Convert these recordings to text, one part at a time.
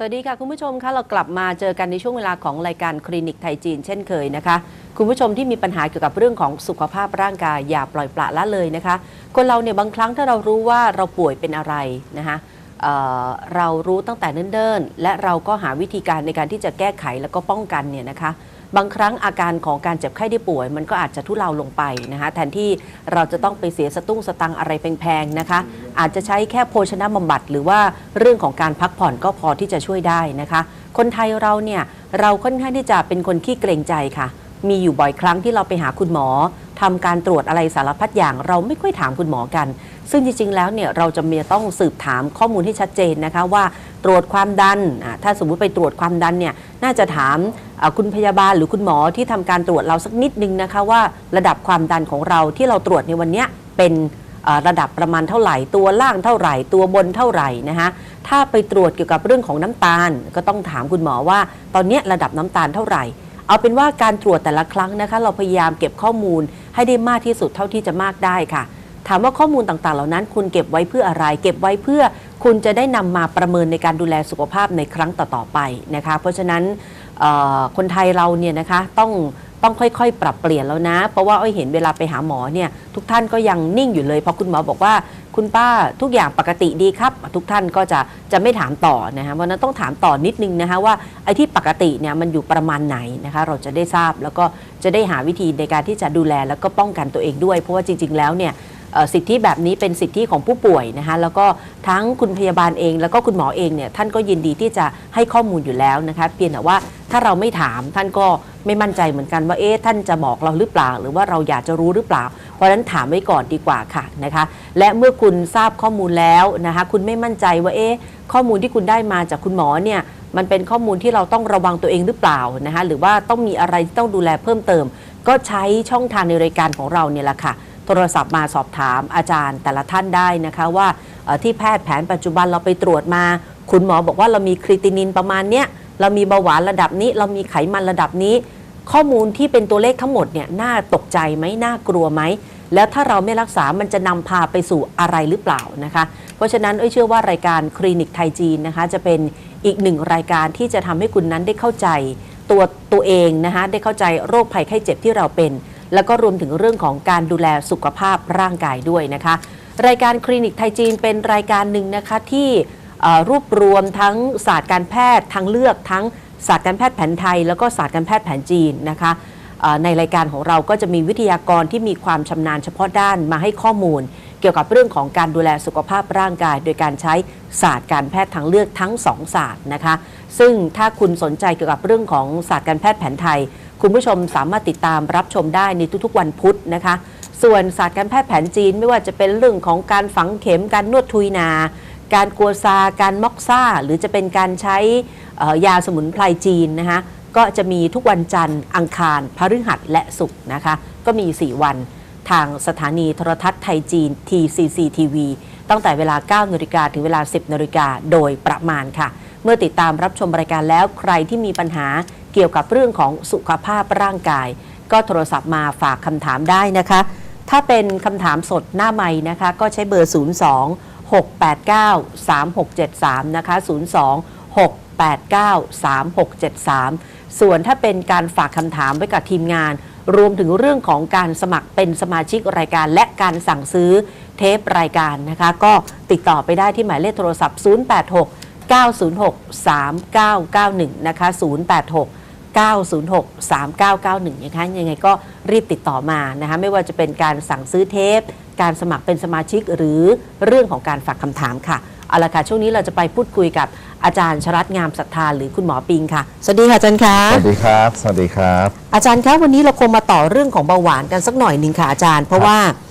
สวัสดีค่ะ คุณผู้ชมคะเรากลับมาเจอกันในช่วงเวลาของรายการคลินิกไทยจีนเช่นเคยนะคะ คุณผู้ชมที่มีปัญหาเกี่ยวกับเรื่องของสุขภาพร่างกายอย่าปล่อยปละละเลยนะคะ คนเราเนี่ยบางครั้งถ้าเรารู้ว่าเราป่วยเป็นอะไรนะคะเเรารู้ตั้งแต่เนิ่นๆ และเราก็หาวิธีการในการที่จะแก้ไขแล้วก็ป้องกันเนี่ยนะคะ บางครั้งอาการของการเจ็บไข้ได้ป่วย มันก็อาจจะทุเลาลงไปนะคะแทนที่เราจะต้องไปเสียสตุ้งสตังอะไรแพงๆนะคะ อาจจะใช้แค่โภชนะบำบัด หรือว่าเรื่องของการพักผ่อนก็พอที่จะช่วยได้นะคะ คนไทยเราเนี่ยเราค่อนข้างที่จะเป็นคนขี้เกรงใจค่ะ มีอยู่บ่อยครั้งที่เราไปหาคุณหมอทำการตรวจอะไรสารพัดอย่าง เราไม่ค่อยถามคุณหมอกัน ซึ่งจริงๆ แล้วเนี่ยเราจะมีต้องสืบถามข้อมูลให้ชัดเจนนะคะว่าตรวจความดัน ถ้าสมมุติไปตรวจความดันเนี่ยน่าจะถามคุณพยาบาลหรือคุณหมอที่ทำการตรวจเราสักนิดนึงนะคะว่าระดับความดันของเราที่เราตรวจในวันนี้เป็นระดับประมาณเท่าไหร่ตัวล่างเท่าไหร่ ตัวบนเท่าไหร่นะคะถ้าไปตรวจเกี่ยวกับเรื่องของน้ำตาล ก็ต้องถามคุณหมอว่า ตอนนี้ระดับน้ำตาลเท่าไหร่ เอาเป็นว่าการตรวจแต่ละครั้งนะคะเราพยายามเก็บข้อมูลให้ได้มากที่สุดเท่าที่จะมากได้ค่ะ ถามว่าข้อมูลต่างๆ เหล่านั้น คุณเก็บไว้เพื่ออะไร เก็บไว้เพื่อคุณจะได้นำมาประเมินในการดูแลสุขภาพในครั้งต่อๆไปนะคะ เพราะฉะนั้นคนไทยเราเนี่ยนะคะต้องต้องค่อยๆ ปรับเปลี่ยนแล้วนะ เพราะว่าอ้อยเห็นเวลาไปหาหมอเนี่ยทุกท่านก็ยังนิ่งอยู่เลย เพราะคุณหมอบอกว่าคุณป้าทุกอย่างปกติดีครับ ทุกท่านก็จะจะไม่ถามต่อนะคะเพราะฉะนั้นต้องถามต่อนิดนึงนะคะว่าไอ้ที่ปกติเนี่ยมันอยู่ประมาณไหนนะคะเราจะได้ทราบแล้วก็จะได้หาวิธีในการที่จะดูแลแล้วก็ป้องกันตัวเองด้วย เพราะว่าจริง ๆ แล้วเนี่ย สิทธิแบบนี้เป็นสิทธิของผู้ป่วยนะคะแล้วก็ทั้งคุณพยาบาลเอง แล้วก็คุณหมอเองเนี่ยท่านก็ยินดีที่จะให้ข้อมูลอยู่แล้วนะคะเพียงแต่ว่าถ้าเราไม่ถามท่านก็ไม่มั่นใจเหมือนกันว่าเอ๊ะท่านจะบอกเราหรือเปล่า หรือว่าเราอยากจะรู้หรือเปล่า เพราะฉะนั้นถามไว้ก่อนดีกว่าค่ะนะคะและเมื่อคุณทราบข้อมูลแล้วนะคะคุณไม่มั่นใจว่าเอ๊ะข้อมูลที่คุณได้มาจากคุณหมอเนี่ยมันเป็นข้อมูลที่เราต้องระวังตัวเองหรือเปล่านะคะหรือว่าต้องมีอะไรที่ต้องดูแลเพิ่มเติม ก็ใช้ช่องทางในรายการของเราเนี่ยแหละค่ะ โทรศัพท์มาสอบถามอาจารย์แต่ละท่านได้นะคะว่าที่แพทย์แผนปัจจุบันเราไปตรวจมา คุณหมอบอกว่าเรามีครีตินินประมาณเนี้ยเรามีเบาหวานระดับนี้ เรามีไขมันระดับนี้ ข้อมูลที่เป็นตัวเลขทั้งหมดเนี่ยน่าตกใจไหมน่ากลัวไหมแล้วถ้าเราไม่รักษา มันจะนำพาไปสู่อะไรหรือเปล่านะคะ เพราะฉะนั้นเอ้ยเชื่อว่ารายการคลินิกไทยจีนนะคะ จะเป็นอีกหนึ่งรายการที่จะทำให้คุณนั้นได้เข้าใจ ตัวตัวเองนะคะได้เข้าใจโรคภัยไข้เจ็บที่เราเป็น แล้วก็รวมถึงเรื่องของการดูแลสุขภาพร่างกายด้วยนะคะ รายการคลินิกไทยจีนเป็นรายการหนึ่งนะคะที่รวบรวมทั้งศาสตร์การแพทย์ทางเลือกทั้งศาสตร์การแพทย์แผนไทย แล้วก็ศาสตร์การแพทย์แผนจีนนะคะในรายการของเราก็จะมีวิทยากรที่มีความชำนาญเฉพาะด้านมาให้ข้อมูล เกี่ยวกับเรื่องของการดูแลสุขภาพร่างกาย โดยการใช้ศาสตร์การแพทย์ทางเลือกทั้งสองศาสตร์นะคะ ซึ่งถ้าคุณสนใจเกี่ยวกับเรื่องของศาสตร์การแพทย์แผนไทย คุณผู้ชมสามารถติดตามรับชมได้ในทุกๆ วันพุธนะคะ ส่วนศาสตร์การแพทย์แผนจีนไม่ว่าจะเป็นเรื่องของการฝังเข็มการนวดทุยนา การกัวซา การม็อกซ่า หรือจะเป็นการใช้ยาสมุนไพรจีนนะคะก็จะมีทุกวันจันทร์อังคารพฤหัสและศุกร์นะคะ ก็มี 4 วันทางสถานีโทรทัศน์ไทยจีน TCC TV ตั้งแต่เวลา 9นาฬิกาถึงเวลา 10นาฬิกาโดยประมาณค่ะ มื่อติดตามรับชมรายการแล้วใครที่มีปัญหาเกี่ยวกับเรื่องของสุขภาพร่างกาย ก็โทรศัพท์มาฝากคำถามได้นะคะ ถ้าเป็นคำถามสดหน้าใหม่นะคะ ก็ใช้เบอร์ 02 689 3673 นะคะ 02 689 3673 ส่วนถ้าเป็นการฝากคำถามไว้กับทีมงานรวมถึงเรื่องของการสมัครเป็นสมาชิกรายการและการสั่งซื้อเทปรายการนะคะ ก็ติดต่อไปได้ที่หมายเลขโทรศัพท์ 086 906 3991 นะคะ 086 906 3991นะคะยังไงก็รีบติดต่อมานะคะไม่ว่าจะเป็นการสั่งซื้อเทป การสมัครเป็นสมาชิกหรือเรื่องของการฝากคำถามค่ะเอาละค่ะช่วงนี้เราจะไปพูดคุยกับอาจารย์ชรัตงามศรัทธาหรือคุณหมอปิงค่ะ สวัสดีค่ะอาจารย์คะสวัสดีครับ สวัสดีครับ อาจารย์คะวันนี้เราคงมาต่อเรื่องของเบาหวานกันสักหน่อยหนึ่งค่ะอาจารย์ เพราะว่าเอ่อ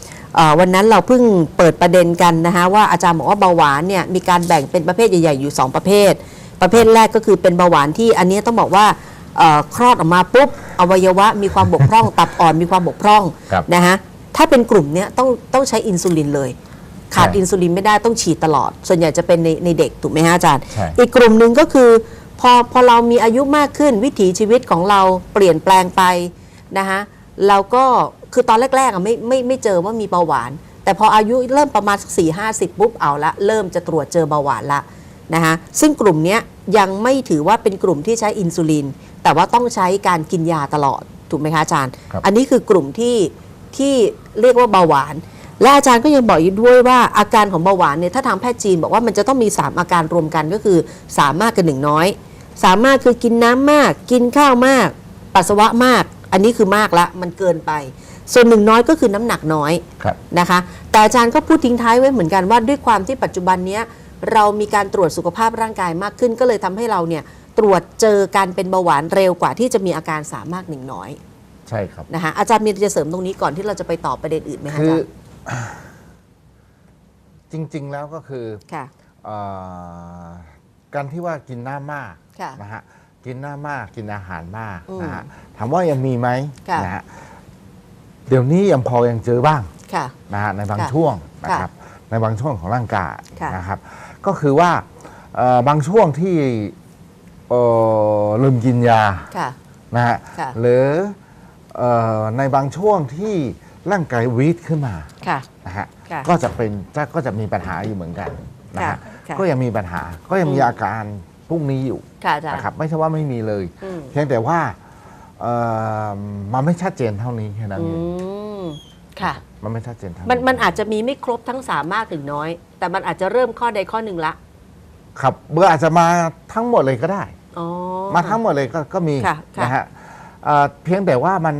วันนั้นเราเพิ่งเปิดประเด็นกันนะคะว่าอาจารย์บอกว่าเบาหวานเนี่ยมีการแบ่งเป็นประเภทใหญ่ๆอยู่ 2 ประเภท ประเภทแรกก็คือเป็นเบาหวานที่อันนี้ต้องบอกว่าเอ่อคลอดออกมาปุ๊บอวัยวะมีความบกพร่อง ตับอ่อนมีความบกพร่องครับนะคะถ้าเป็นกลุ่มเนี้ยต้องต้องใช้อินซูลินเลย ขาดใช่อินซูลินไม่ได้ต้องฉีดตลอด ส่วนใหญ่จะเป็นในในเด็กถูกไหมฮะอาจารย์ใช่อีกกลุ่มหนึ่งก็คือพอพอเรามีอายุมากขึ้นวิถีชีวิตของเราเปลี่ยนแปลงไปนะคะเราก็คือตอนแรกๆอะไม่ไม่ไม่เจอว่ามีเบาหวาน แต่พออายุเริ่มประมาณสักสี่ห้าสิบปุ๊บเอาละเริ่มจะตรวจเจอเบาหวานละนะคะซึ่งกลุ่มเนี้ยยังไม่ถือว่าเป็นกลุ่มที่ใช้อินซูลิน แต่ว่าต้องใช้การกินยาตลอดถูกไหมคะอาจารย์ครับอันนี้คือกลุ่มที่ที่เรียกว่าเบาหวาน และอาจารย์ก็ยังบอกอีกด้วยว่าอาการของเบาหวานเนี่ยถ้าทางแพทย์จีนบอกว่ามันจะต้องมี 3 อาการรวมกันก็คือสามมากกับหนึ่งน้อยสามมากคือกินน้ำมาก กินข้าวมาก ปัสสาวะมาก อันนี้คือมากละมันเกินไป ส่วนหนึ่งน้อยก็คือน้ำหนักน้อยครับ นะคะ แต่อาจารย์ก็พูดทิ้งท้ายไว้เหมือนกันว่าด้วยความที่ปัจจุบันเนี้ยเรามีการตรวจสุขภาพร่างกายมากขึ้น ก็เลยทำให้เราเนี่ยตรวจเจอการเป็นเบาหวานเร็วกว่าที่จะมีอาการสามมากหนึ่งน้อยใช่ครับ นะคะอาจารย์มีอะไรจะเสริมตรงนี้ก่อนที่เราจะไปตอบประเด็นอื่นไหมคะคือาอ จารย์ จริง ๆ แล้วก็คือค่ะ เอ่อการที่ว่ากินน้ำมากค่ะนะฮะกินน้ำมากกินอาหารมากอืมนะฮะถามว่ายังมีไหมค่ะ นะฮะ เดี๋ยวนี้ยังพอยังเจอบ้างค่ะ นะฮะในบางค่ะช่วงนะค่ะครับในบางช่วงของร่างกายค่ะ นะครับ ก็คือว่าเอ่อบางช่วงที่เอ่อลืมกินยาค่ะ นะฮะค่ะ หรือเอ่อในบางช่วงที่ร่างกายวีดขึ้นมาค่ะ นะฮะค่ะก็จะเป็นจะก็จะมีปัญหาอยู่เหมือนกันนะค่ะฮะค่ะ ก็ยังมีปัญหาก็ยังมีอืมอาการพวกนี้อยู่ค่ะอาจารย์ นะครับไม่ใช่ว่าไม่มีเลย อืม เพียงแต่ว่าเอ่อ มันไม่ชัดเจนเท่านี้แค่นั้นอืเองมค่ะ มันไม่ชัดเจนเท่ามันนี้มันอาจจะมีไม่ครบทั้งสามมากถึงน้อย แต่มันอาจจะเริ่มข้อใดข้อหนึ่งละ ครับเบอร์อาจจะมาทั้งหมดเลยก็ได้อ๋อมาทั้งหมดเลยก็ก็มีค่ะค่ะนะฮะเอ่อเพียงแต่ว่ามัน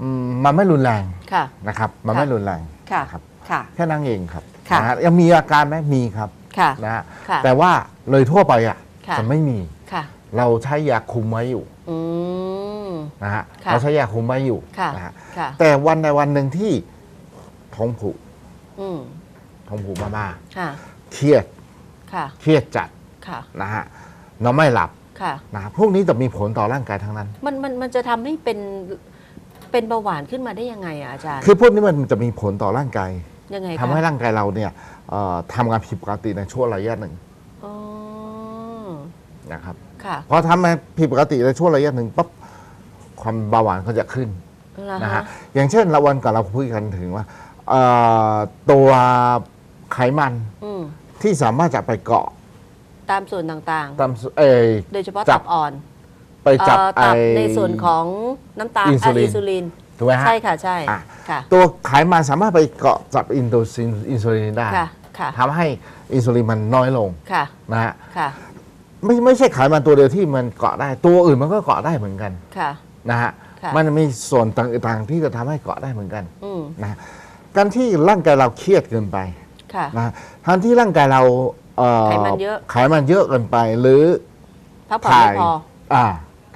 อืมมันไม่รุนแรงค่ะนะครับมันค่ะไม่รุนแรงค่ะครับค่ะแค่นั้นเองครับค่ะนะฮะยังมีอาการไหมมีครับค่ะนะฮะค่ะแต่ว่าเลยทั่วไปอะค่ะจะไม่มีค่ะเราใช้ยาคุมไว้อยู่อืม นะฮะค่ะ เราใช้ยาคุมไว้อยู่ค่ะ นะฮะค่ะ แต่วันในวันหนึ่งที่ท้องผูกอืมท้องผูกมากค่ะ ๆเครียดค่ะ เครียดจัดค่ะ นะฮะนอนไม่หลับค่ะ นะฮะพวกนี้จะมีผลต่อร่างกายทั้งนั้น มันมันมันจะทำให้เป็นเป็นเบาหวานขึ้นมาได้ยังไงอะอาจารย์ คือพวกนี้มันจะมีผลต่อร่างกายยังไงทำให้คะร่างกายเราเนี่ยเอ่อทำงานผิดปกติในช่วงระยะหนึ่งอ๋อนะครับ ค่ะ พอทำมาผิดปกติในช่วงระยะหนึ่งปั๊บ ความเบาหวานก็จะขึ้นนะนะฮะฮะอย่างเช่นเราวันก่อนเราคุยกันถึงว่าเอ่อตัวไขมันอืมที่สามารถจะไปเกาะตามส่วนต่างตามเอยๆ โดยเฉพาะจัตับบ อ่อนไปจับเอ่อไอ ตับในส่วนของน้ำตาลอินซูลินะอินซูลิน ถูกไหมฮะ ใช่ค่ะใช่อะ ค่ะตัวไขมันสามารถไปเกาะจับอินโดซินอินซูลินได้ค่ะค่ะทำให้อินซูลินมันน้อยลงค่ะนะฮะค่ะไม่ไม่ใช่ไขมันตัวเดียวที่มันเกาะได้ ตัวอื่นมันก็เกาะได้เหมือนกัน ค่ะ นะฮะค่ะมันมีส่วนต่างๆ ที่จะทำให้เกาะได้เหมือนกันอืมนะฮะการที่ร่างกายเราเครียดเกินไปค่ะนะฮะทั้งที่ร่างกายเราเอ่อไขมันเยอะไขมันเยอะเกินไปหรือพักผ่อนไม่พออ่า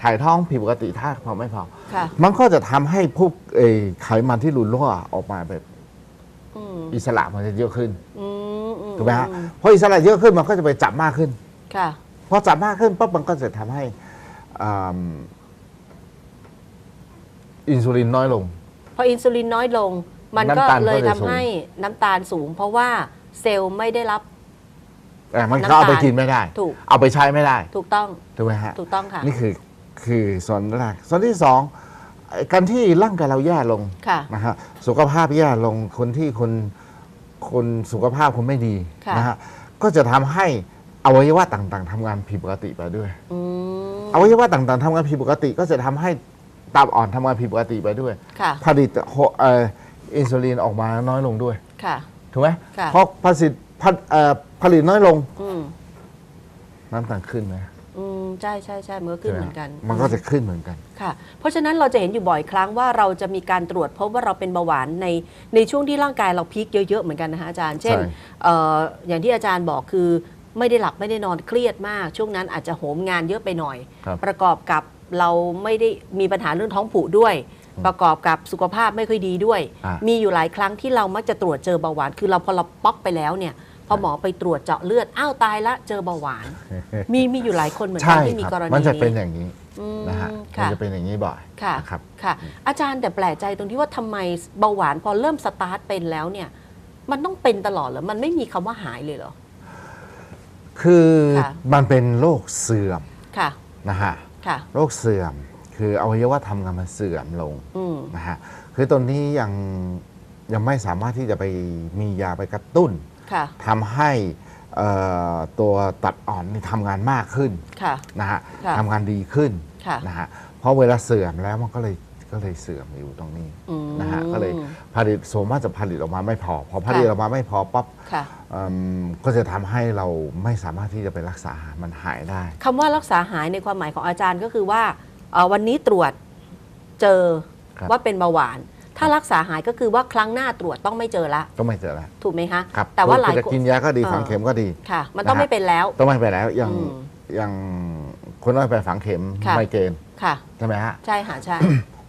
ถ่ายท้องผิดปกติถ้าพอไม่พอค่ะมันก็จะทำให้พวกเอ่อไขมันที่หลุดรั่วออกมาแบบอืมอิสระมันจะเยอะขึ้นอืมอืมถูกไหมฮะอืมพออิสระเยอะขึ้นมันก็จะไปจับมากขึ้นค่ะพอจับมากขึ้นปั๊บมันก็จะทำให้ อ่าอินซูลินน้อยลง พออินซูลินน้อยลง มันก็น้ำตาลก็เลยจะทำสูง ให้น้ำตาลสูง เพราะว่าเซลล์ไม่ได้รับ แต่มันก็เอาไปน้ำตาลกินไม่ได้ ถูก เอาไปใช้ไม่ได้ถูกต้องถูกไหมฮะถูกต้องค่ะนี่คือคือส่วนแรกส่วนที่สองไอ้การที่ร่างกายเราแย่ลงค่ะ นะฮะสุขภาพแย่ลงคนที่คนคนสุขภาพคนไม่ดีค่ะ นะฮะก็จะทำให้อวัยวะต่างๆทำงานผิดปกติไปด้วย อืม อวัยวะต่างๆทำงานผิดปกติก็จะทำให้ ตับอ่อนทำงานผิดปกติไปด้วย ค่ะ ผลิตโฮเอ่ออินซูลินออกมาน้อยลงด้วย ค่ะ ถูกไหมค่ะ เพราะผลิตผลเอ่อผลิตน้อยลงอืมน้ำตาลขึ้นไหมอืมใช่ใช่ใช่มันก็ขึ้นเหมือนกัน มันก็จะขึ้นเหมือนกัน ค่ะ เพราะฉะนั้นเราจะเห็นอยู่บ่อยครั้งว่าเราจะมีการตรวจพบว่าเราเป็นเบาหวานในในช่วงที่ร่างกายเราพีคเยอะๆเหมือนกันนะคะอาจารย์ เช่นใช่ เอ่ออย่างที่อาจารย์บอกคือไม่ได้หลับไม่ได้นอนเครียดมาก ช่วงนั้นอาจจะโหมงานเยอะไปหน่อย ครับ ประกอบกับ เราไม่ได้มีปัญหาเรื่องท้องผูกด้วย ประกอบกับสุขภาพไม่ค่อยดีด้วย อะมีอยู่หลายครั้งที่เรามักจะตรวจเจอเบาหวาน คือเราพอเราป๊อกไปแล้วเนี่ยพอหมอไปตรวจเจาะเลือดอ้าวตายละเจอเบาหวาน มีมีอยู่หลายคนเหมือนกัใช่นที่มีคกรับรณีมันจะเป็นนี้อย่างนี้อืมนะฮะมันค่ะจะเป็นอย่างนี้บ่อยค่ะ นะครับ ค่ะ อาจารย์แต่แปลกใจตรงที่ว่าทำไมเบาหวานพอเริ่มสตาร์ทเป็นแล้วเนี่ย มันต้องเป็นตลอดเหรอ มันไม่มีคำว่าหายเลยเหรอ คือค่ะ มันเป็นโรคเสื่อมค่ะ นะฮะ ค่ะ โรคเสื่อมคืออวัยวะทำงานมันเสื่อมลงอืมนะฮะคือตอนนี้ยังยังไม่สามารถที่จะไปมียาไปกระตุ้นค่ะ ทำให้เอ่อตัวตัดอ่อนนี่ทำงานมากขึ้นค่ะ นะฮะค่ะ ทำงานดีขึ้นค่ะนะฮะเพราะเวลาเสื่อมแล้วมันก็เลยก็เลยเสื่อมอยู่ตรงนี้ อืม นะฮะก็เลย ผลิตสมมติจะผลิตออกมาไม่พอ พอผลิตค่ะออกมาไม่พอปั๊บค่ะเอิ่มก็จะทำให้เราไม่สามารถที่จะไปรักษามันหายได้ คำว่ารักษาหายในความหมายของอาจารย์ก็คือว่าเอ่อวันนี้ตรวจเจอครับ ว่าเป็นเบาหวาน ถ้ารักษาหายก็คือว่าครั้งหน้าตรวจต้องไม่เจอละ ก็ไม่เจอแล้วถูกไหมคะ ครับแต่ว่าหลายจะคนกินยาก็ดีเอ่อฝังเข็มก็ดี ค่ะ มันต้องนะฮะ ไม่เป็นแล้ว ต้องไม่ไปแล้วอย่างอืมอย่างคนน้อยไปฝังเข็มค่ะ ไมเกรนค่ะ ใช่ไหมฮะ ใช่ค่ะใช่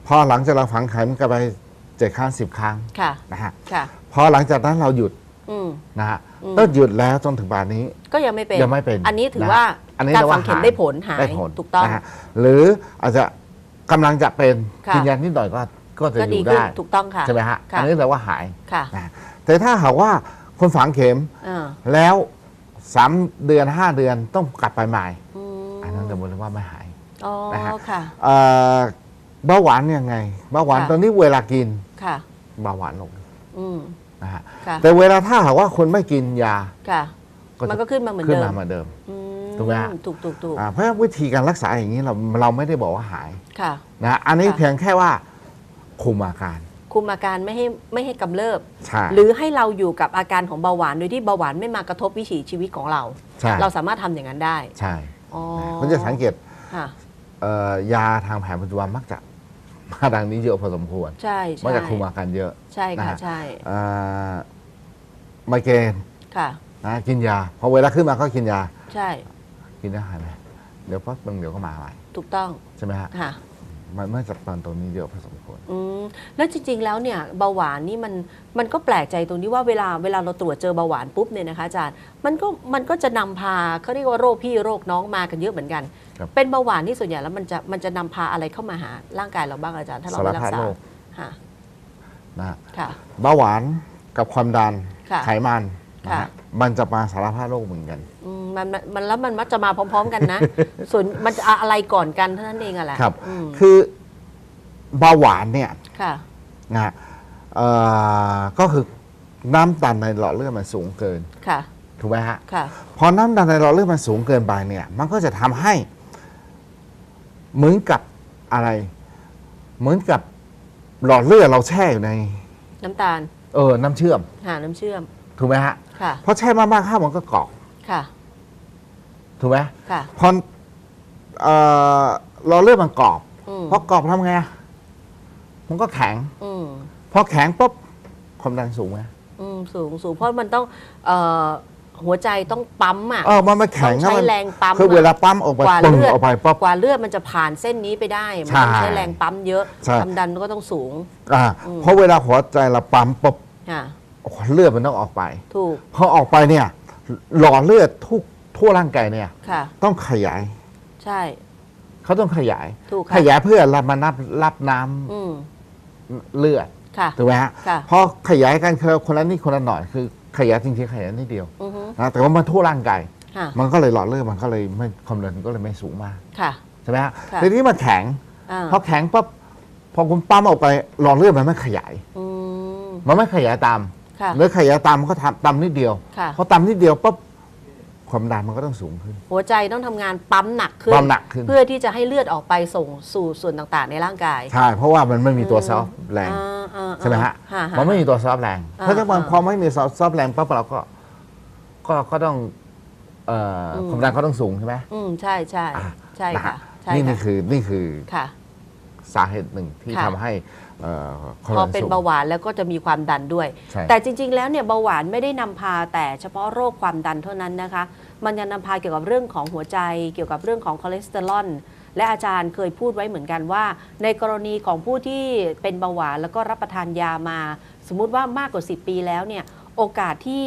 พอหลังจากเราฝังเข็มกันไป เจ็ดครั้งสิบครั้งค่ะนะฮะค่ะพอหลังจากนั้นเราหยุดอืม นะฮะอืม ก็หยุดแล้วจนถึงป่านนี้ ก็ยังไม่เป็น ยังไม่เป็นอันนี้ถือนะว่าอันนี้การรียกฝัว่งเข็มหายได้ผลหายได้ผลถูกต้อง นะฮะหรืออาจจะกำลังจะเป็นค่ะ กินยานิดหน่อยก็ก็จะก็อดียู่ขึ้นได้ถูกต้องค่ะ ใช่ไหมฮะค่ะ อันนี้แปลว่าหายค่ะนะแต่ถ้าหากว่าคนฝังเข็มอ่าแล้วสามเดือนห้าเดือนต้องกลับไปใหม่ อืมอันนั้นจะบอกเลยว่าไม่หาย อ๋อนะฮะ ค่ะ เอ่อเบาหวานยังไงเบาหวานค่ะ ตอนนี้เวลากิน ค่ะ เบาหวานลงอืมนะฮะค่ะแต่เวลาถ้าหากว่าคนไม่กินยาค่ะก็จะมันก็ขึ้นมาเหมือนขึ้นเดิมามเหมือนเดิม อืถูกไหมฮะ ถูกถูกถูกอ่าเพราะฉะนั้นวิธีการรักษาอย่างนี้เราเราไม่ได้บอกว่าหายค่ะ นะฮะอันนี้ค่ะ เพียงแค่ว่าคุมอาการคุมอาการไม่ให้ไม่ให้กำเริบ ใช่หรือให้เราอยู่กับอาการของเบาหวานโดยที่เบาหวานไม่มากระทบวิถีชีวิตของเรา ใช่เราสามารถทำอย่างนั้นได้ใช่อ๋อมันจะสังเกตค่ะเอ่อยาทางแผนปัจจุบันมักจะ มาดังนี้เยอะพอสมควร ใช่ใช่มักจะคุมอาการเยอะใช่ค่ะนะฮะใช่เอ่อไมเกรนค่ะ นะกินยาพอเวลาขึ้นมาก็กินยา ใช่กินได้หายไหมเดี๋ยวปั๊บนึงเดี๋ยวก็มาใหม่ถูกต้องใช่ไหมฮะ ค่ะ มันเมื่อจับตอนตรงนี้เยอะพอสมควร อืมแล้วจริงๆ แล้วเนี่ยเบาหวานนี่มันมันก็แปลกใจตรงที่ว่าเวลาเวลาเราตรวจเจอเบาหวานปุ๊บเนี่ยนะคะอาจารย์มันก็มันก็จะนำพาเขาเรียกว่าโรคพี่โรคน้องมากันเยอะเหมือนกัน ครับ เป็นเบาหวานที่ส่วนใหญ่แล้วมันจะมันจะนำพาอะไรเข้ามาหาร่างกายเราบ้างอาจารย์ถ้าเราสารไม่รัพัดกษาโรคค่ะนะฮะค่ะ เบาหวานกับความดันค่ะไขมันนะค่ะ ฮะมันจะมาสารพัดโรคเหมือนกัน อืม มันมันมันแล้วมันมักจะมาพร้อม ๆ กันนะ ส่วนมันจะอะไรก่อนกันเท่านั้นเองอะแหละครับ อืมคือเบาหวานเนี่ยค่ะ นะฮะเอ่อก็คือน้ำตาลในหลอดเลือดมันสูงเกินค่ะ ถูกไหมฮะ ค่ะ พอน้ำตาลในหลอดเลือดมันสูงเกินไปเนี่ย มันก็จะทำให้เหมือนกับอะไร เหมือนกับหลอดเลือดเราแช่อยู่ใน น้ำตาลเออน้ำเชื่อม หาน้ำเชื่อม ถูกไหมฮะ ค่ะ เพราะแช่มากๆข้าวมันก็เกาะค่ะ ถูกไหมค่ะพอเอ่อหลอดเลือดมันกรอบอืมพอกรอบทำไงอะมันก็แข็ง อืมพอแข็งปุ๊บความดันสูงไหมอืมสูงสูงเพราะมันต้องเอ่อหัวใจต้องปั๊มอะ เออมันไม่แข็งต้องใช้อะมันแรงปั๊มคืออะ เวลาปั๊มออกไปกว่าปึ้งเลือดออกไปปั๊บ กว่าเลือดมันจะผ่านเส้นนี้ไปได้ มันต้องใช่ใช้แรงปั๊มเยอะใช่ ความดันก็ต้องสูงอ่าอืมเพราะเวลาหัวใจเราปั๊มปุ๊บค่ะเลือดมันต้องออกไป ถูก พอออกไปเนี่ย หลอดเลือดทุก ทั่วร่างกายเนี่ย ค่ะ ต้องขยาย ใช่ เขาต้องขยาย ถูกขค่ะยายเพื่อรับมานับรับน้ำอืม เลือดค่ะ ถูกไหมฮะค่ะ พอขยายกันคือคนละนิดคนละหน่อยคือขยายจริงๆขยายนิดเดียวอือฮึนะแต่ว่ามันทั่วร่างกายค่ะ มันก็เลยหลอดเลือดมันก็เลยไม่ความดันก็เลยไม่สูงมากค่ะ ใช่ไหมฮะค่ะ ทีนี้มันแข็ง อ่าพอแข็งปั๊บพอคุณปั๊มออกไปหลอดเลือดมันไม่ขยาย อืม มันไม่ขยายตามค่ะ หรือขยายตามมันก็ทำตามนิดเดียวค่ะ พอตามนิดเดียวปั๊บ ความดันมันก็ต้องสูงขึ้น หัวใจต้องทำงานปั๊มหนักขึ้น ความหนักขึ้น เพื่อที่จะให้เลือดออกไปส่งสู่ส่วนต่างๆ ในร่างกายใช่ เพราะว่ามันไม่มีตัวอืมซอฟต์แรงอ่าอ่าใช่ไหมฮะ อ่า มันไม่มีตัวซอฟต์แรงอ่าเพราะฉะนั้นอ่าพอไม่มีซอฟต์แรงปั๊บเราก็ ก็ก็ต้องเอ่ออม ความดันก็ต้องสูงใช่ไหมอืมใช่ใช่อะใช่นะค่ะฮะใช่นี่นี่ค่ะคือนี่คือค่ะ สาเหตุหนึ่งที่ค่ะ ทำให้เอ่อความ พอดันเป็นสูงเบาหวานแล้วก็จะมีความดันด้วยใช่แต่จริง ๆ แล้วเนี่ยเบาหวานไม่ได้นำพาแต่เฉพาะโรคความดันเท่านั้นนะคะ มันยังนำพาเกี่ยวกับเรื่องของหัวใจ เกี่ยวกับเรื่องของคอเลสเตอรอลและอาจารย์เคยพูดไว้เหมือนกันว่า ในกรณีของผู้ที่เป็นเบาหวานแล้วก็รับประทานยามา สมมุติว่ามากกว่า 10 ปีแล้วเนี่ยโอกาสที่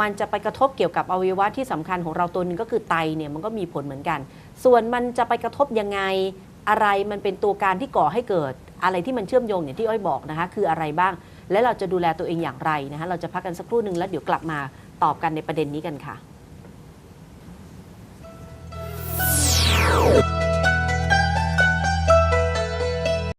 มันจะไปกระทบเกี่ยวกับอวัยวะที่สำคัญของเราตัวหนึงก็คือไตเนี่ยมันก็มีผลเหมือนกัน ส่วนมันจะไปกระทบยังไงอะไรมันเป็นตัวการที่ก่อให้เกิด อะไรที่มันเชื่อมโยงอย่างที่อ้อยบอกนะคะคืออะไรบ้าง และเราจะดูแลตัวเองอย่างไรนะคะเราจะพักกันสักครู่หนึ่งแล้วเดี๋ยวกลับมาตอบกันในประเด็นนี้กันค่ะ